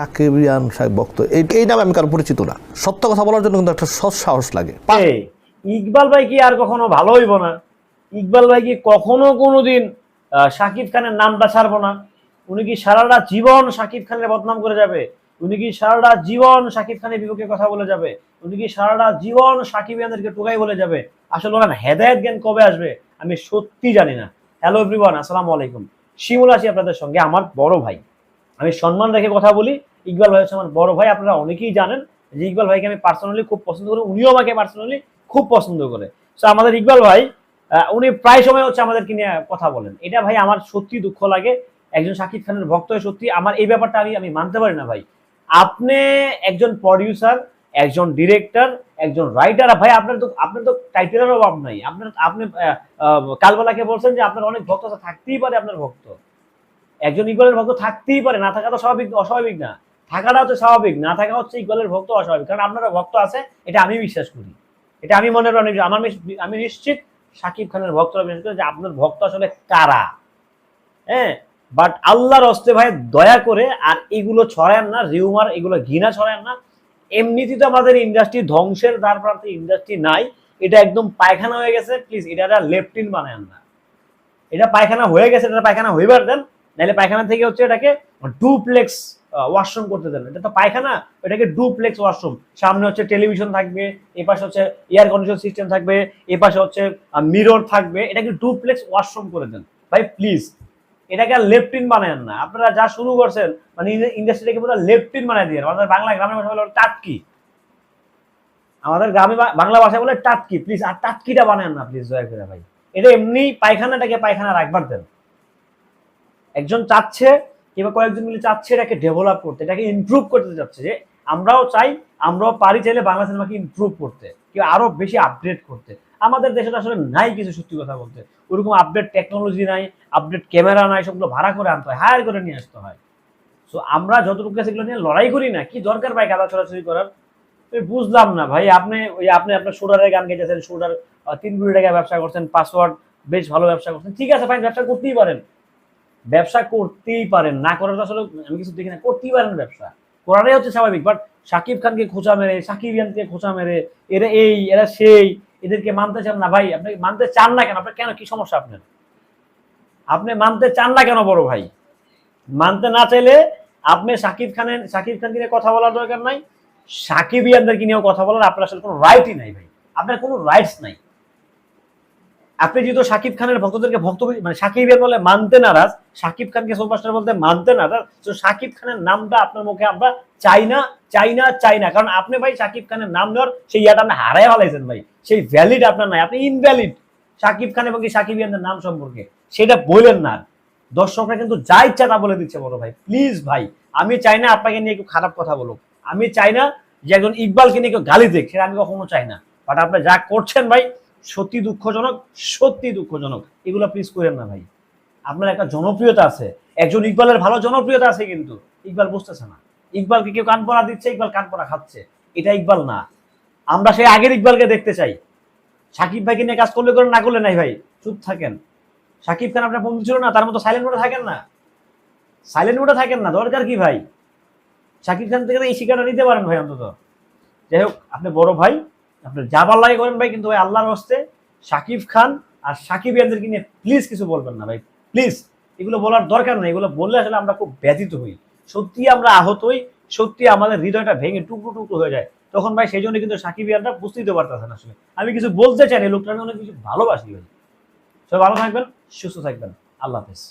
সাকিবিয়ান সাহেব বক্ত এই এই নামে আমি কারও পরিচিত না। সত্য কথা বলার জন্য কিন্তু একটা সৎ সাহস লাগে। ইকবাল ভাই কি আর কখনো ভালো হইব না? ইকবাল ভাই কি কখনো কোনোদিন শাকিব খানের নামটা ছাড়বো না? উনি কি সারাটা জীবন শাকিব খানের বদনাম করে যাবে? উনি কি সারাটা জীবন শাকিব খানের বিপক্ষে কথা বলে যাবে? উনি কি সারাটা জীবন সাকিব ইয়ানদেরকে টোকাই বলে যাবে? আসলে ওনার হেদায়ত জ্ঞান কবে আসবে, আমি সত্যি জানি না। হ্যালো এভরিওয়ান আসসালামু আলাইকুম। শিমুল আছি আপনাদের সঙ্গে, আমার বড় ভাই। আমি সম্মান রেখে কথা বলি, ইকবাল ভাই হচ্ছে আমার বড় ভাই, আপনারা অনেকেই জানেন যে ইকবাল ভাইকে আমি পার্সোনালি খুব পছন্দ করি, উনিও আমাকে পার্সোনালি খুব পছন্দ করে। সো আমাদের ইকবাল ভাই উনি প্রায় সময় হচ্ছে আমাদেরকে নিয়ে কথা বলেন। এটা ভাই আমার সত্যি দুঃখ লাগে, একজন শাকিব খানের ভক্ত হয়ে সত্যি আমার এই ব্যাপারটা আমি আমি মানতে পারি না ভাই। আপনি একজন প্রডিউসার একজন ডিরেক্টর একজন রাইটার ভাই আপনার তো আপনার তো টাইটেলের অভাব নাই। আপনার, আপনি কালবেলাকে বলছেন যে আপনার অনেক ভক্ত থাকতেই পারে আপনার ভক্ত। একজন ইকবালের ভক্ত থাকতেই পারে, না থাকা তো স্বাভাবিক, অস্বাভাবিক না। থাকাটা হচ্ছে স্বাভাবিক, না থাকা হচ্ছে ইকবালের ভক্ত অস্বাভাবিক। কারণ আপনারা ভক্ত আছে, এটা আমি বিশ্বাস করি। এটা আমি মনে করি আমার আমি নিশ্চিত সাকিব খানের ভক্তরা বিশ্বাস যে আপনার ভক্ত আসলে কারা। হ্যাঁ? বাট আল্লাহর হস্তে ভাই দয়া করে, আর এগুলো ছড়ায় না রিউমার এগুলো ঘৃণা ছড়ায় না। এমনিতে তো আমাদের ইন্ডাস্ট্রি ধ্বংসের দ্বার প্রান্তে ইন্ডাস্ট্রি নাই। এটা একদম পায়খানা হয়ে গেছে প্লিজ এটা লেফটিন বানায় না। এটা পায়খানা হয়ে গেছে, এটা পায়খানা হইবার দেন। নাহলে পায়খানা থেকে হচ্ছে এটাকে ডুপ্লেক্স ওয়াশরুম করতে দেন এটা তো পায়খানা, এটাকে ডুপ্লেক্স ওয়াশরুম সামনে হচ্ছে টেলিভিশন থাকবে এ পাশে হচ্ছে এয়ার কন্ডিশন সিস্টেম থাকবে এ পাশে হচ্ছে মিরর থাকবে। এটাকে ডুপ্লেক্স ওয়াশরুম করে দেন। ভাই প্লিজ এটাকে আর লেফটিন বানায়েন না। আপনারা যা শুরু করছেন মানে ইন্ডাস্ট্রিটাকে পুরো লেফটিন বানায় দিয়ে আমাদের বাংলা গ্রামের ভাষা বলে টাটকি। আমাদের গ্রামে বাংলা ভাষায় বলে টাটকি। প্লিজ আর টাটকিটা বানায়েন না প্লিজ দয়া করে ভাই। এটা এমনি পায়খানাটাকে পায়খানা রাখবার দেন। একজন চাচ্ছে কিংবা কয়েকজন মিলে চাচ্ছে এটাকে ডেভেলপ করতে, এটাকে ইমপ্রুভ করতে চাচ্ছে যে আমরাও চাই, আমরাও পারি চাইলে বাংলা সিনেমাকে ইমপ্রুভ করতে, কেউ আরও বেশি আপডেট করতে। আমাদের দেশে আসলে নাই কিছু সত্যি কথা বলতে। ওরকম আপডেট টেকনোলজি নাই আপডেট ক্যামেরা নাই, সবগুলো ভাড়া করে আনতে হয় হায়ার করে নিয়ে আসতে হয়। সো আমরা যতটুকু এগুলো নিয়ে লড়াই করি না, কি দরকার ভাই গাদা ছড়াছড়ি করার? বুঝলাম না ভাই, আপনি ওই আপনি আপনার শুটারের গান গেছেন শুটার তিন কোটি টাকা ব্যবসা করছেন পাসওয়ার্ড বেশ ভালো ব্যবসা করছেন, ঠিক আছে ফাইন ব্যবসা করতেই পারেন। ব্যবসা করতেই পারেন না করার তো আসলে আমি কিছু দেখি না, করতেই পারেন ব্যবসা। করাটাই হচ্ছে স্বাভাবিক বাট সাকিব খানকে খোঁচা মেরে, সাকিব ইয়ানকে খোঁচা মেরে, এরা এই, এরা সেই, এদেরকে মানতে চান না, ভাই, আপনি মানতে চান না কেন? আপনার কেন, কি সমস্যা আপনার? আপনি মানতে চান না কেন, বড় ভাই? মানতে না চাইলে আপনি সাকিব খানের, সাকিব খানকে নিয়ে কথা বলার দরকার নাই, সাকিব ইয়ানদেরকে নিয়েও কথা বলার আপনার আসলে কোনো রাইটই নাই, ভাই। আপনার কোনো রাইটস নাই। আপনি যেহেতু সাকিব খানের ভক্তদেরকে ভক্ত মানে সাকিব ইয়ান বলে মানতে নারাজ, সাকিব খানকে সুপারস্টার বলতে মানতে নারাজ, তো সাকিব খানের নামটা আপনার মুখে আমরা চাই না চাই না চাই না। কারণ আপনি ভাই সাকিব খানের নাম নেওয়ার সেই ইয়াটা আপনি হারাই ফেলাইছেন ভাই। সেই ভ্যালিড আপনার নাই, আপনি ইনভ্যালিড সাকিব খান এবং সাকিব ইয়ানদের নাম সম্পর্কে সেটা বললেন না। দর্শকরা কিন্তু যা ইচ্ছা তা বলে দিচ্ছে, বড় ভাই। প্লিজ ভাই, আমি চাই না আপনাকে নিয়ে একটু খারাপ কথা বলুক। আমি চাই না যে একজন ইকবালকে নিয়ে কেউ গালি দেখ সেটা আমি কখনো চাই না। বাট আপনি যা করছেন ভাই সত্যি দুঃখজনক সত্যি দুঃখজনক। এগুলো প্লিজ করেন না ভাই। আপনার একটা জনপ্রিয়তা আছে। একজন ইকবালের ভালো জনপ্রিয়তা আছে কিন্তু। ইকবাল বুঝতেছে না। ইকবালকে কেউ কান পড়া দিচ্ছে, ইকবাল কান পড়া খাচ্ছে। এটা ইকবাল না। আমরা সেই আগের ইকবালকে দেখতে চাই। সাকিব ভাইকে নিয়ে কাজ করলে করেন, না করলে নাই ভাই। চুপ থাকেন। সাকিব খান আপনার বন্ধু ছিল না, তার মতো সাইলেন্ট মোডে থাকেন না। সাইলেন্ট মোডে থাকেন না। দরকার কি ভাই? সাকিব খান থেকে এই শিকারটা নিতে পারেন ভাই অন্তত। যাই হোক, আপনি বড় ভাই আপনি যাবার লাগে করেন ভাই, কিন্তু ভাই আল্লাহর হস্তে সাকিব খান আর সাকিব ইয়ানদেরকে নিয়ে প্লিজ কিছু বলবেন না ভাই। প্লিজ এগুলো বলার দরকার নেই, এগুলো বললে আসলে আমরা খুব ব্যথিত হই। সত্যি আমরা আহত হই সত্যি আমাদের হৃদয়টা ভেঙে টুকরো টুকরো হয়ে যায়। তখন ভাই সেই জন্য কিন্তু সাকিব ইয়ানরা বুঝতেই তো পারতেছেন আসলে। আমি কিছু বলতে চাই না লোকটা অনেক কিছু ভালোবাসি ভাই। সবাই ভালো থাকবেন, সুস্থ থাকবেন। আল্লাহ হাফেজ।